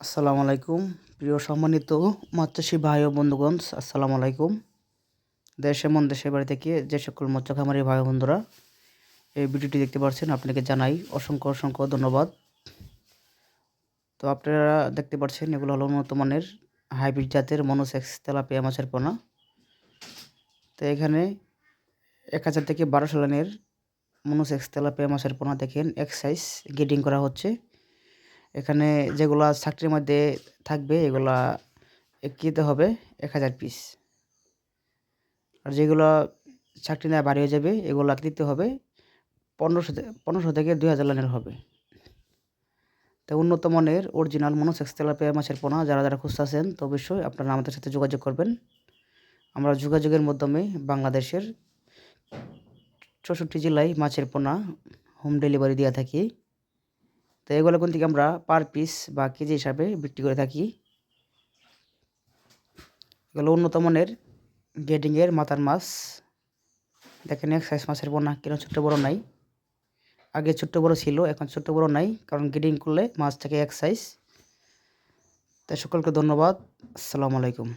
আসসালামু আলাইকুম। প্রিয় সম্মানিত মৎস্যসী ভাই ও বন্ধুগণ, আসসালামু আলাইকুম। দেশ মন, দেশের বাড়ি থেকে যে সকল মৎস্য খামারি ভাই বন্ধুরা এই ভিডিওটি দেখতে পাচ্ছেন, আপনাকে জানাই অসংখ্য অসংখ্য ধন্যবাদ। তো আপনারা দেখতে পাচ্ছেন, এগুলো হলো উন্নত মানের হাইব্রিড জাতের মনোসেক্স তেলাপিয়া মাছের পোনা। তো এখানে এক হাজার থেকে বারোশো লাইনের মনোসেক্স তেলাপিয়া মাছের পোনা দেখেন, এক সাইজ গেডিং করা হচ্ছে। এখানে যেগুলা চাকরির মধ্যে থাকবে, এগুলা কিনতে হবে, এক হাজার পিস আর যেগুলো চাকরি নেওয়া বাড়ি হয়ে যাবে, এগুলো দিতে হবে, পনেরোশো পনেরোশো থেকে দুই হাজার লাইনের হবে। তো উন্নত মানের অরিজিনাল মনোসেক্স তেলাপিয়া মাছের পোনা, যারা যারা খুঁজতেছেন, তো অবশ্যই আপনারা আমাদের সাথে যোগাযোগ করবেন। আমরা যোগাযোগের মাধ্যমে বাংলাদেশের চৌষট্টি জেলায় মাছের পোনা হোম ডেলিভারি দিয়ে থাকি। তো এগুলো থেকে আমরা পার পিস বা কেজি হিসাবে বিক্রি করে থাকি? এগুলো উন্নত মানের গেডিংয়ের মাথার মাছ। দেখেন এক সাইজ মাছের বোনা কেন ছোট্ট বড় নাই। আগে ছোট্ট বড় ছিল, এখন ছোট্ট বড় নাই, কারণ গেডিং করলে মাছ থাকে এক সাইজ তাই সকলকে ধন্যবাদ। আসসালামু আলাইকুম।